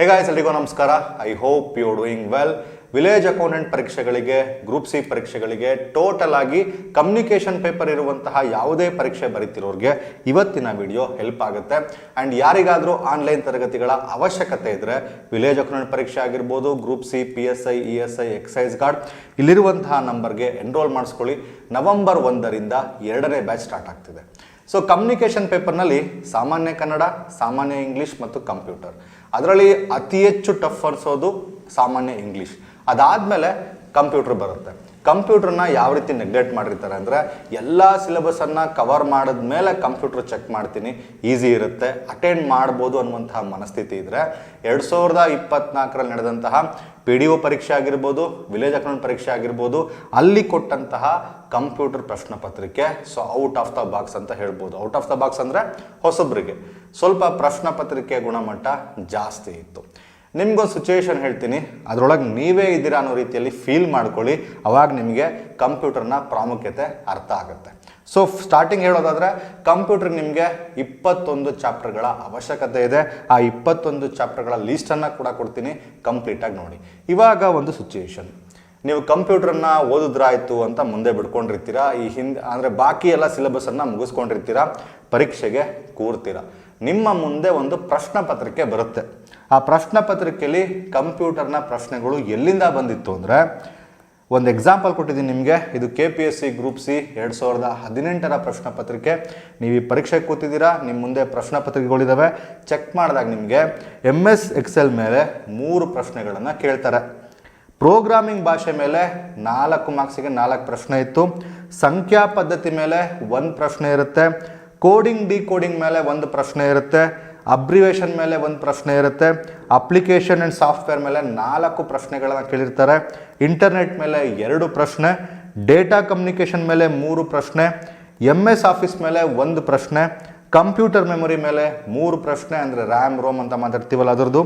ಹೇ guys ಎಲ್ರಿಗೂ ನಮಸ್ಕಾರ. I hope you doing well village accountant ಪರೀಕ್ಷೆಗಳಿಗೆ ಗ್ರೂಪ್ ಸಿ ಪರೀಕ್ಷೆಗಳಿಗೆ ಟೋಟಲ್ ಆಗಿ ಕಮ್ಯುನಿಕೇಷನ್ ಪೇಪರ್ ಇರುವಂತಹ ಯಾವುದೇ ಪರೀಕ್ಷೆ ಬರೀತಿರೋರಿಗೆ ಇವತ್ತಿನ ವಿಡಿಯೋ ಹೆಲ್ಪ್ ಆಗುತ್ತೆ. ಆ್ಯಂಡ್ ಯಾರಿಗಾದರೂ ಆನ್ಲೈನ್ ತರಗತಿಗಳ ಅವಶ್ಯಕತೆ ಇದ್ದರೆ ವಿಲೇಜ್ ಅಕೌಂಟೆಂಟ್ ಪರೀಕ್ಷೆ ಆಗಿರ್ಬೋದು group C P S I E S I excise guard ಇಲ್ಲಿರುವಂತಹ ನಂಬರ್ಗೆ ಎನ್ರೋಲ್ ಮಾಡಿಸ್ಕೊಳ್ಳಿ. ನವೆಂಬರ್ ಒಂದರಿಂದ ಎರಡನೇ ಬ್ಯಾಚ್ ಸ್ಟಾರ್ಟ್ ಆಗ್ತಿದೆ. ಸೊ ಕಮ್ಯುನಿಕೇಷನ್ ಪೇಪರ್ನಲ್ಲಿ ಸಾಮಾನ್ಯ ಕನ್ನಡ, ಸಾಮಾನ್ಯ ಇಂಗ್ಲೀಷ್ ಮತ್ತು ಕಂಪ್ಯೂಟರ್ ಅದರಲ್ಲಿ ಅತಿ ಹೆಚ್ಚು ಟಫ್ ಅನ್ಸೋದು ಸಾಮಾನ್ಯ ಇಂಗ್ಲೀಷ್ ಅದಾದಮೇಲೆ ಕಂಪ್ಯೂಟರ್ ಬರುತ್ತೆ. ಕಂಪ್ಯೂಟರ್ನ ಯಾವ ರೀತಿ ನೆಗ್ಲೆಕ್ಟ್ ಮಾಡಿರ್ತಾರೆ ಅಂದರೆ ಎಲ್ಲ ಸಿಲೆಬಸನ್ನು ಕವರ್ ಮಾಡಿದ ಮೇಲೆ ಕಂಪ್ಯೂಟರ್ ಚೆಕ್ ಮಾಡ್ತೀನಿ, ಈಸಿ ಇರುತ್ತೆ ಅಟೆಂಡ್ ಮಾಡ್ಬೋದು ಅನ್ನುವಂತಹ ಮನಸ್ಥಿತಿ ಇದ್ದರೆ ಎರಡು ಸಾವಿರದ ಇಪ್ಪತ್ನಾಲ್ಕರಲ್ಲಿ ನಡೆದಂತಹ ಪಿ ಡಿ ಒ ಪರೀಕ್ಷೆ ಆಗಿರ್ಬೋದು, ವಿಲೇಜ್ ಅಕೌಂಟ್ ಪರೀಕ್ಷೆ ಆಗಿರ್ಬೋದು, ಅಲ್ಲಿ ಕೊಟ್ಟಂತಹ ಕಂಪ್ಯೂಟರ್ ಪ್ರಶ್ನೆ ಪತ್ರಿಕೆ so out of the box ಅಂತ ಹೇಳ್ಬೋದು. ಔಟ್ ಆಫ್ ದ ಬಾಕ್ಸ್ ಅಂದರೆ ಹೊಸೊಬ್ಬರಿಗೆ ಸ್ವಲ್ಪ ಪ್ರಶ್ನೆ ಪತ್ರಿಕೆ ಗುಣಮಟ್ಟ ಜಾಸ್ತಿ ಇತ್ತು. ನಿಮ್ಗೊಂದು ಸಿಚುವೇಶನ್ ಹೇಳ್ತೀನಿ. ಅದರೊಳಗೆ ನೀವೇ ಇದ್ದೀರಾ ಅನ್ನೋ ರೀತಿಯಲ್ಲಿ ಫೀಲ್ ಮಾಡ್ಕೊಳ್ಳಿ. ಅವಾಗ ನಿಮಗೆ ಕಂಪ್ಯೂಟರ್ನ ಪ್ರಾಮುಖ್ಯತೆ ಅರ್ಥ ಆಗುತ್ತೆ. ಸೊ ಸ್ಟಾರ್ಟಿಂಗ್ ಹೇಳೋದಾದರೆ ಕಂಪ್ಯೂಟರ್ ನಿಮಗೆ ಇಪ್ಪತ್ತೊಂದು ಚಾಪ್ಟರ್ಗಳ ಅವಶ್ಯಕತೆ ಇದೆ. ಆ ಇಪ್ಪತ್ತೊಂದು ಚಾಪ್ಟರ್ಗಳ ಲೀಸ್ಟನ್ನು ಕೂಡ ಕೊಡ್ತೀನಿ. ಕಂಪ್ಲೀಟಾಗಿ ನೋಡಿ. ಇವಾಗ ಒಂದು ಸಿಚುವೇಶನ್ ನೀವು ಕಂಪ್ಯೂಟರ್ನ ಓದಿದ್ರಾಯ್ತು ಅಂತ ಮುಂದೆ ಬಿಡ್ಕೊಂಡಿರ್ತೀರಾ? ಈ ಹಿಂದೆ, ಅಂದರೆ ಬಾಕಿ ಎಲ್ಲ ಸಿಲೆಬಸನ್ನು ಮುಗಿಸ್ಕೊಂಡಿರ್ತೀರಾ? ಪರೀಕ್ಷೆಗೆ ಕೂರ್ತೀರಾ? ನಿಮ್ಮ ಮುಂದೆ ಒಂದು ಪ್ರಶ್ನೆ ಪತ್ರಿಕೆ ಬರುತ್ತೆ. ಆ ಪ್ರಶ್ನೆ ಪತ್ರಿಕೆಯಲ್ಲಿ ಕಂಪ್ಯೂಟರ್ನ ಪ್ರಶ್ನೆಗಳು ಎಲ್ಲಿಂದ ಬಂದಿತ್ತು ಅಂದರೆ, ಒಂದು ಎಕ್ಸಾಂಪಲ್ ಕೊಟ್ಟಿದ್ದೀನಿ ನಿಮಗೆ. ಇದು K P S C group C ಎರಡು ಸಾವಿರದ ಹದಿನೆಂಟರ ಪ್ರಶ್ನೆ ಪತ್ರಿಕೆ. ನೀವು ಈ ಪರೀಕ್ಷೆಗೆ ಕೂತಿದ್ದೀರಾ? ನಿಮ್ಮ ಮುಂದೆ ಪ್ರಶ್ನೆ ಪತ್ರಿಕೆಗಳಿದ್ದಾವೆ ಚೆಕ್ ಮಾಡಿದಾಗ ನಿಮಗೆ ಎಂ ಎಸ್ ಎಕ್ಸೆಲ್ ಮೇಲೆ ಮೂರು ಪ್ರಶ್ನೆಗಳನ್ನು ಕೇಳ್ತಾರೆ. ಪ್ರೋಗ್ರಾಮಿಂಗ್ ಭಾಷೆ ಮೇಲೆ ನಾಲ್ಕು ಮಾರ್ಕ್ಸಿಗೆ ನಾಲ್ಕು ಪ್ರಶ್ನೆ ಇತ್ತು. ಸಂಖ್ಯಾ ಪದ್ಧತಿ ಮೇಲೆ ಒಂದು ಪ್ರಶ್ನೆ ಇರುತ್ತೆ. ಕೋಡಿಂಗ್ ಡಿ ಕೋಡಿಂಗ್ ಮೇಲೆ ಒಂದು ಪ್ರಶ್ನೆ ಇರುತ್ತೆ ಅಬ್ರಿವೇಷನ್ ಮೇಲೆ ಒಂದು ಪ್ರಶ್ನೆ ಇರುತ್ತೆ ಅಪ್ಲಿಕೇಶನ್ ಆ್ಯಂಡ್ ಸಾಫ್ಟ್ವೇರ್ ಮೇಲೆ ನಾಲ್ಕು ಪ್ರಶ್ನೆಗಳನ್ನು ಕೇಳಿರ್ತಾರೆ ಇಂಟರ್ನೆಟ್ ಮೇಲೆ ಎರಡು ಪ್ರಶ್ನೆ ಡೇಟಾ ಕಮ್ಯುನಿಕೇಷನ್ ಮೇಲೆ ಮೂರು ಪ್ರಶ್ನೆ ಎಂ ಎಸ್ ಆಫೀಸ್ ಮೇಲೆ ಒಂದು ಪ್ರಶ್ನೆ ಕಂಪ್ಯೂಟರ್ ಮೆಮೊರಿ ಮೇಲೆ ಮೂರು ಪ್ರಶ್ನೆ, ಅಂದರೆ ರ್ಯಾಮ್ ರೋಮ್ ಅಂತ ಮಾತಾಡ್ತೀವಲ್ಲ ಅದರದ್ದು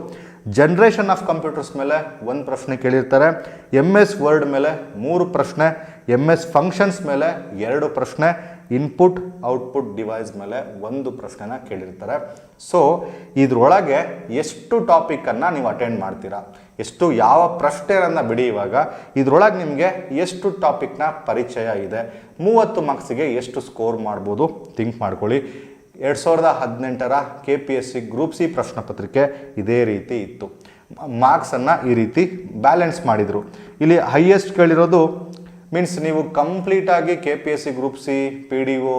ಜನ್ರೇಷನ್ ಆಫ್ ಕಂಪ್ಯೂಟರ್ಸ್ ಮೇಲೆ ಒಂದು ಪ್ರಶ್ನೆ ಕೇಳಿರ್ತಾರೆ ಎಂ ಎಸ್ ವರ್ಡ್ ಮೇಲೆ ಮೂರು ಪ್ರಶ್ನೆ ಎಂ ಎಸ್ ಫಂಕ್ಷನ್ಸ್ ಮೇಲೆ ಎರಡು ಪ್ರಶ್ನೆ ಇನ್ಪುಟ್ ಔಟ್ಪುಟ್ ಡಿವೈಸ್ ಮೇಲೆ ಒಂದು ಪ್ರಶ್ನೆನ ಕೇಳಿರ್ತಾರೆ. ಸೊ ಇದರೊಳಗೆ ಎಷ್ಟು ಟಾಪಿಕನ್ನು ನೀವು ಅಟೆಂಡ್ ಮಾಡ್ತೀರಾ? ಎಷ್ಟು ಯಾವ ಪ್ರಶ್ನೆಯನ್ನು ಬಿಡಿ ಇವಾಗ? ಇದರೊಳಗೆ ನಿಮಗೆ ಎಷ್ಟು ಟಾಪಿಕ್ನ ಪರಿಚಯ ಇದೆ? ಮೂವತ್ತು ಮಾರ್ಕ್ಸಿಗೆ ಎಷ್ಟು ಸ್ಕೋರ್ ಮಾಡ್ಬೋದು? ಥಿಂಕ್ ಮಾಡ್ಕೊಳ್ಳಿ. ಎರಡು ಸಾವಿರದ ಹದಿನೆಂಟರ K P S C group C ಪ್ರಶ್ನೆ ಪತ್ರಿಕೆ ಇದೇ ರೀತಿ ಇತ್ತು. ಮಾರ್ಕ್ಸನ್ನು ಈ ರೀತಿ ಬ್ಯಾಲೆನ್ಸ್ ಮಾಡಿದರು. ಇಲ್ಲಿ ಹೈಯೆಸ್ಟ್ ಕೇಳಿರೋದು ಮೀನ್ಸ್ ನೀವು ಕಂಪ್ಲೀಟಾಗಿ K P S C group C P D O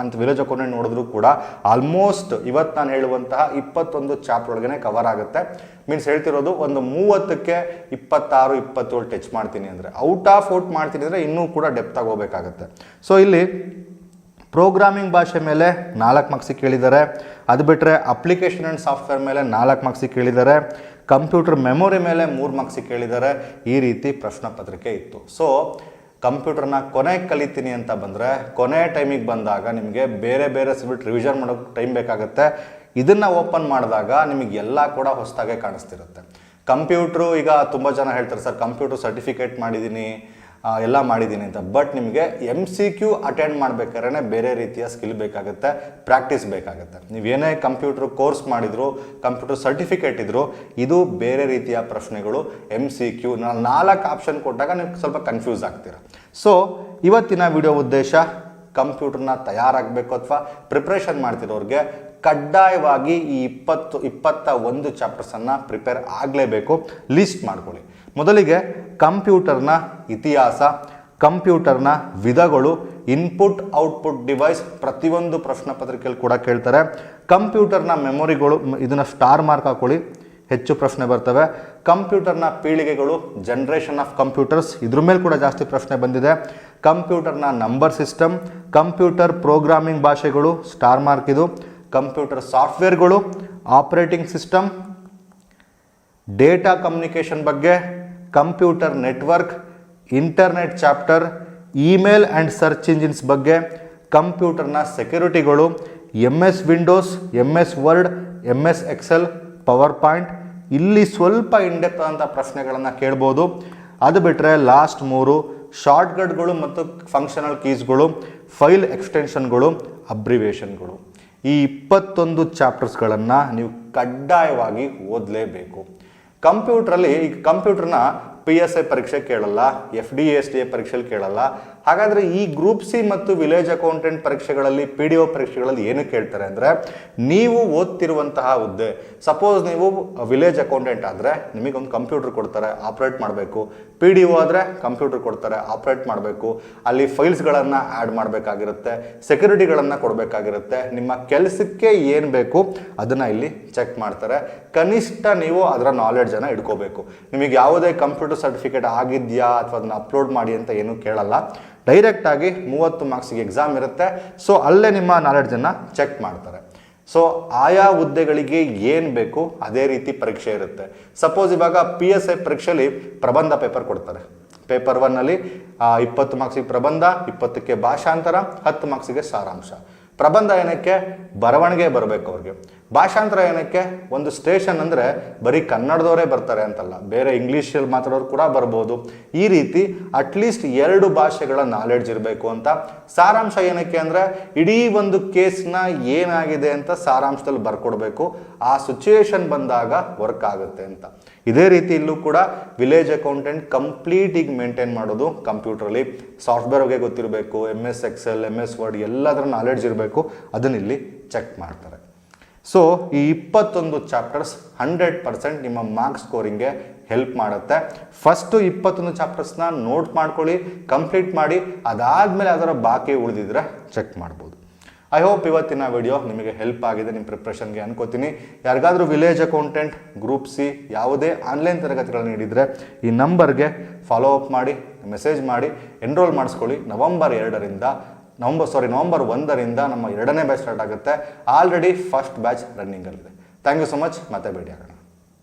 ಅಂತ ವಿಲೇಜ್ ಅಕೌಂಟೆಂಟ್ ನೋಡಿದ್ರು ಕೂಡ ಆಲ್ಮೋಸ್ಟ್ ಇವತ್ತು ನಾನು ಹೇಳುವಂತಹ ಇಪ್ಪತ್ತೊಂದು ಚಾಪ್ಟರ್ ಒಳಗನೆ ಕವರ್ ಆಗುತ್ತೆ. ಮೀನ್ಸ್ ಹೇಳ್ತಿರೋದು ಒಂದು ಮೂವತ್ತಕ್ಕೆ ಇಪ್ಪತ್ತಾರು, ಇಪ್ಪತ್ತೇಳು ಟಚ್ ಮಾಡ್ತೀನಿ ಅಂದರೆ. ಔಟ್ ಆಫ್ ಔಟ್ ಮಾಡ್ತೀನಿ ಅಂದರೆ ಇನ್ನೂ ಕೂಡ ಡೆಪ್ತ್ ಹೋಗಬೇಕಾಗತ್ತೆ. ಸೊ ಇಲ್ಲಿ ಪ್ರೋಗ್ರಾಮಿಂಗ್ ಭಾಷೆ ಮೇಲೆ ನಾಲ್ಕು ಮಾರ್ಕ್ಸ್ ಕೇಳಿದ್ದಾರೆ. ಅದು ಬಿಟ್ಟರೆ ಅಪ್ಲಿಕೇಶನ್ ಆ್ಯಂಡ್ ಸಾಫ್ಟ್ವೇರ್ ಮೇಲೆ ನಾಲ್ಕು ಮಾರ್ಕ್ಸಿಗೆ ಕೇಳಿದ್ದಾರೆ. ಕಂಪ್ಯೂಟರ್ ಮೆಮೊರಿ ಮೇಲೆ ಮೂರು ಮಾರ್ಕ್ಸಿಗೆ ಕೇಳಿದ್ದಾರೆ. ಈ ರೀತಿ ಪ್ರಶ್ನೆ ಪತ್ರಿಕೆ ಇತ್ತು. ಸೊ ಕಂಪ್ಯೂಟರ್ನ ಕೊನೆ ಕಲಿತೀನಿ ಅಂತ ಬಂದರೆ, ಕೊನೆ ಟೈಮಿಗೆ ಬಂದಾಗ ನಿಮಗೆ ಬೇರೆ ಬೇರೆ ಸಿಬಿಟ್ ರಿವಿಷನ್ ಮಾಡೋಕ್ಕೆ ಟೈಮ್ ಬೇಕಾಗುತ್ತೆ. ಇದನ್ನು ಓಪನ್ ಮಾಡಿದಾಗ ನಿಮಗೆ ಎಲ್ಲ ಕೂಡ ಹೊಸದಾಗೆ ಕಾಣಿಸ್ತಿರುತ್ತೆ. ಕಂಪ್ಯೂಟ್ರು, ಈಗ ತುಂಬ ಜನ ಹೇಳ್ತಾರೆ, ಸರ್, ಕಂಪ್ಯೂಟರ್ ಸರ್ಟಿಫಿಕೇಟ್ ಮಾಡಿದ್ದೀನಿ ಎಲ್ಲ ಮಾಡಿದ್ದೀನಿ ಅಂತ. ಬಟ್ ನಿಮಗೆ ಎಂ ಸಿ ಕ್ಯೂ ಅಟೆಂಡ್ ಮಾಡ್ಬೇಕಾದ್ರೆ ಬೇರೆ ರೀತಿಯ ಸ್ಕಿಲ್ ಬೇಕಾಗುತ್ತೆ ಪ್ರಾಕ್ಟೀಸ್ ಬೇಕಾಗುತ್ತೆ. ನೀವೇನೇ ಕಂಪ್ಯೂಟರ್ ಕೋರ್ಸ್ ಮಾಡಿದ್ರು ಕಂಪ್ಯೂಟರ್ ಸರ್ಟಿಫಿಕೇಟ್ ಇದ್ರು, ಇದು ಬೇರೆ ರೀತಿಯ ಪ್ರಶ್ನೆಗಳು. ಎಂ ಸಿ ಕ್ಯೂ ನಾಲ್ಕು ಆಪ್ಷನ್ ಕೊಟ್ಟಾಗ ನೀವು ಸ್ವಲ್ಪ ಕನ್ಫ್ಯೂಸ್ ಆಗ್ತೀರ. ಸೊ ಇವತ್ತಿನ ವಿಡಿಯೋ ಉದ್ದೇಶ ಕಂಪ್ಯೂಟರ್ನ ತಯಾರಾಗಬೇಕು ಅಥವಾ ಪ್ರಿಪ್ರೇಷನ್ ಮಾಡ್ತಿರೋರಿಗೆ ಕಡ್ಡಾಯವಾಗಿ ಈ ಇಪ್ಪತ್ತು, ಇಪ್ಪತ್ತ ಒಂದು ಚಾಪ್ಟರ್ಸನ್ನು ಪ್ರಿಪೇರ್ ಆಗಲೇಬೇಕು. ಲಿಸ್ಟ್ ಮಾಡ್ಕೊಳ್ಳಿ. ಮೊದಲಿಗೆ ಕಂಪ್ಯೂಟರ್ನ ಇತಿಹಾಸ, ಕಂಪ್ಯೂಟರ್ನ ವಿಧಗಳು ಇನ್ಪುಟ್ ಔಟ್ಪುಟ್ ಡಿವೈಸ್ ಪ್ರತಿಯೊಂದು ಪ್ರಶ್ನೆ ಪತ್ರಿಕೆಯಲ್ಲಿ ಕೂಡ ಕೇಳ್ತಾರೆ. ಕಂಪ್ಯೂಟರ್ನ ಮೆಮೊರಿಗಳು ಇದನ್ನು ಸ್ಟಾರ್ ಮಾರ್ಕ್ ಹಾಕೊಳ್ಳಿ, ಹೆಚ್ಚು ಪ್ರಶ್ನೆ ಬರ್ತವೆ. ಕಂಪ್ಯೂಟರ್ನ ಪೀಳಿಗೆಗಳು ಜನ್ರೇಷನ್ ಆಫ್ ಕಂಪ್ಯೂಟರ್ಸ್ ಇದ್ರ ಮೇಲೆ ಕೂಡ ಜಾಸ್ತಿ ಪ್ರಶ್ನೆ ಬಂದಿದೆ. ಕಂಪ್ಯೂಟರ್ನ ನಂಬರ್ ಸಿಸ್ಟಮ್ ಕಂಪ್ಯೂಟರ್ ಪ್ರೋಗ್ರಾಮಿಂಗ್ ಭಾಷೆಗಳು ಸ್ಟಾರ್ ಮಾರ್ಕ್ ಇದು. ಕಂಪ್ಯೂಟರ್ ಸಾಫ್ಟ್ವೇರ್ಗಳು ಆಪರೇಟಿಂಗ್ ಸಿಸ್ಟಮ್ ಡೇಟಾ ಕಮ್ಯುನಿಕೇಷನ್ ಬಗ್ಗೆ computer network, internet chapter, email and search engines ಬಗ್ಗೆ ಕಂಪ್ಯೂಟರ್ನ ಸೆಕ್ಯೂರಿಟಿಗಳು M S Windows M S Word M S Excel PowerPoint ಇಲ್ಲಿ ಸ್ವಲ್ಪ ಇಂಡೆಪ್ತ್ ಆದಂಥ ಪ್ರಶ್ನೆಗಳನ್ನು ಕೇಳ್ಬೋದು. ಅದು ಬಿಟ್ಟರೆ ಲಾಸ್ಟ್ ಮೂರು, ಶಾರ್ಟ್ಕಟ್ಗಳು ಮತ್ತು ಫಂಕ್ಷನಲ್ ಕೀಸ್ಗಳು, ಫೈಲ್ ಎಕ್ಸ್ಟೆನ್ಷನ್ಗಳು, ಅಬ್ರಿವೇಷನ್ಗಳು. ಈ ಇಪ್ಪತ್ತೊಂದು ಚಾಪ್ಟರ್ಸ್ಗಳನ್ನು ನೀವು ಕಡ್ಡಾಯವಾಗಿ ಓದಲೇಬೇಕು. ಕಂಪ್ಯೂಟ್ರಲ್ಲಿ ಈಗ ಕಂಪ್ಯೂಟ್ರನ್ನ ಪಿ ಎಸ್ ಐ ಪರೀಕ್ಷೆ ಕೇಳಲ್ಲ F D S D A ಪರೀಕ್ಷೆಯಲ್ಲಿ ಕೇಳಲ್ಲ. ಹಾಗಾದರೆ ಈ ಗ್ರೂಪ್ ಸಿ ಮತ್ತು ವಿಲೇಜ್ ಅಕೌಂಟೆಂಟ್ ಪರೀಕ್ಷೆಗಳಲ್ಲಿ ಪಿ ಡಿ ಒ ಪರೀಕ್ಷೆಗಳಲ್ಲಿ ಏನು ಕೇಳ್ತಾರೆ ಅಂದರೆ, ನೀವು ಓದ್ತಿರುವಂತಹ ಹುದ್ದೆ ಸಪೋಸ್ ನೀವು ವಿಲೇಜ್ ಅಕೌಂಟೆಂಟ್ ಆದರೆ, ನಿಮಗೊಂದು ಕಂಪ್ಯೂಟರ್ ಕೊಡ್ತಾರೆ ಆಪ್ರೇಟ್ ಮಾಡಬೇಕು. ಪಿ ಡಿ ಒ ಆದರೆ ಕಂಪ್ಯೂಟರ್ ಕೊಡ್ತಾರೆ ಆಪ್ರೇಟ್ ಮಾಡಬೇಕು. ಅಲ್ಲಿ ಫೈಲ್ಸ್ಗಳನ್ನು ಆ್ಯಡ್ ಮಾಡಬೇಕಾಗಿರುತ್ತೆ ಸೆಕ್ಯೂರಿಟಿಗಳನ್ನು ಕೊಡಬೇಕಾಗಿರುತ್ತೆ. ನಿಮ್ಮ ಕೆಲಸಕ್ಕೆ ಏನು ಬೇಕು, ಅದನ್ನು ಇಲ್ಲಿ ಚೆಕ್ ಮಾಡ್ತಾರೆ. ಕನಿಷ್ಠ ನೀವು ಅದರ ನಾಲೆಡ್ಜನ್ನು ಇಟ್ಕೋಬೇಕು ನಿಮಗೆ ಯಾವುದೇ ಕಂಪ್ಯೂಟರ್ ಸರ್ಟಿಫಿಕೇಟ್ ಆಗಿದೆಯಾ, ಅಥವಾ ಅದನ್ನು ಅಪ್ಲೋಡ್ ಮಾಡಿ ಅಂತ ಏನೂ ಕೇಳಲ್ಲ. ಡೈರೆಕ್ಟಾಗಿ ಮೂವತ್ತು ಮಾರ್ಕ್ಸಿಗೆ ಎಕ್ಸಾಮ್ ಇರುತ್ತೆ. ಸೊ ಅಲ್ಲೇ ನಿಮ್ಮ ನಾಲೆಡ್ಜನ್ನು ಚೆಕ್ ಮಾಡ್ತಾರೆ. ಸೊ ಆಯಾ ಹುದ್ದೆಗಳಿಗೆ ಏನು ಬೇಕು ಅದೇ ರೀತಿ ಪರೀಕ್ಷೆ ಇರುತ್ತೆ. ಸಪೋಸ್ ಇವಾಗ ಪಿ ಎಸ್ ಐ ಪರೀಕ್ಷೆಯಲ್ಲಿ ಪ್ರಬಂಧ ಪೇಪರ್ ಕೊಡ್ತಾರೆ. ಪೇಪರ್ ಒನ್ನಲ್ಲಿ ಇಪ್ಪತ್ತು ಮಾರ್ಕ್ಸಿಗೆ ಪ್ರಬಂಧ, ಇಪ್ಪತ್ತಕ್ಕೆ ಭಾಷಾಂತರ, ಹತ್ತು ಮಾರ್ಕ್ಸಿಗೆ ಸಾರಾಂಶ. ಪ್ರಬಂಧ ಏನಕ್ಕೆ? ಬರವಣಿಗೆ ಬರಬೇಕು ಅವ್ರಿಗೆ. ಭಾಷಾಂತರ ಏನಕ್ಕೆ ಒಂದು ಸ್ಟೇಷನ್ ಅಂದರೆ ಬರೀ ಕನ್ನಡದವರೇ ಬರ್ತಾರೆ ಅಂತಲ್ಲ. ಬೇರೆ ಇಂಗ್ಲೀಷಲ್ಲಿ ಮಾತಾಡೋರು ಕೂಡ ಬರ್ಬೋದು. ಈ ರೀತಿ ಅಟ್ಲೀಸ್ಟ್ ಎರಡು ಭಾಷೆಗಳ ನಾಲೆಡ್ಜ್ ಇರಬೇಕು ಅಂತ. ಸಾರಾಂಶ ಏನಕ್ಕೆ ಅಂದರೆ ಇಡೀ ಒಂದು ಕೇಸ್ನ ಏನಾಗಿದೆ ಅಂತ ಸಾರಾಂಶದಲ್ಲಿ ಬರ್ಕೊಡ್ಬೇಕು. ಆ ಸಿಚುಯೇಷನ್ ಬಂದಾಗ ವರ್ಕ್ ಆಗುತ್ತೆ ಅಂತ. ಇದೇ ರೀತಿ ಇಲ್ಲೂ ಕೂಡ ವಿಲೇಜ್ ಅಕೌಂಟೆಂಟ್ ಕಂಪ್ಲೀಟಿಗೆ ಮೇಂಟೈನ್ ಮಾಡೋದು ಕಂಪ್ಯೂಟ್ರಲ್ಲಿ ಸಾಫ್ಟ್ವೇರ್ ಬಗ್ಗೆ ಗೊತ್ತಿರಬೇಕು M S Excel M S Word ಎಲ್ಲದರ ನಾಲೆಡ್ಜ್ ಇರಬೇಕು. ಅದನ್ನ ಇಲ್ಲಿ ಚೆಕ್ ಮಾಡ್ತಾರೆ. ಸೊ ಈ ಇಪ್ಪತ್ತೊಂದು ಚಾಪ್ಟರ್ಸ್ ಹಂಡ್ರೆಡ್ ಪರ್ಸೆಂಟ್ ನಿಮ್ಮ ಮಾರ್ಕ್ಸ್ ಸ್ಕೋರಿಂಗ್ಗೆ ಹೆಲ್ಪ್ ಮಾಡುತ್ತೆ. ಫಸ್ಟು ಇಪ್ಪತ್ತೊಂದು ಚಾಪ್ಟರ್ಸ್ನ ನೋಟ್ ಮಾಡ್ಕೊಳ್ಳಿ ಕಂಪ್ಲೀಟ್ ಮಾಡಿ, ಅದಾದಮೇಲೆ ಅದರ ಬಾಕಿ ಉಳಿದಿದ್ರೆ ಚೆಕ್ ಮಾಡ್ಬೋದು. ಐ ಹೋಪ್ ಇವತ್ತಿನ ವಿಡಿಯೋ ನಿಮಗೆ ಹೆಲ್ಪ್ ಆಗಿದೆ ನಿಮ್ಮ ಪ್ರಿಪ್ರೇಷನ್ಗೆ ಅನ್ಕೋತೀನಿ. ಯಾರಿಗಾದರೂ ವಿಲೇಜ್ ಅಕೌಂಟೆಂಟ್ ಗ್ರೂಪ್ ಸಿ ಯಾವುದೇ ಆನ್ಲೈನ್ ತರಗತಿಗಳನ್ನು ನೀಡಿದರೆ ಈ ನಂಬರ್ಗೆ ಫಾಲೋ ಅಪ್ ಮಾಡಿ ಮೆಸೇಜ್ ಮಾಡಿ ಎನ್ರೋಲ್ ಮಾಡಿಸ್ಕೊಳ್ಳಿ. ನವಂಬರ್ ಎರಡರಿಂದ ನವಂಬರ್ ಸಾರಿ ನವಂಬರ್ ಒಂದರಿಂದ ನಮ್ಮ ಎರಡನೇ ಬ್ಯಾಚ್ ಸ್ಟಾರ್ಟ್ ಆಗುತ್ತೆ. ಆಲ್ರೆಡಿ ಫಸ್ಟ್ ಬ್ಯಾಚ್ ರನ್ನಿಂಗಲ್ಲಿದೆ ಥ್ಯಾಂಕ್ ಯು ಸೊ ಮಚ್ ಮತ್ತೆ ಭೇಟಿ ಆಗೋಣ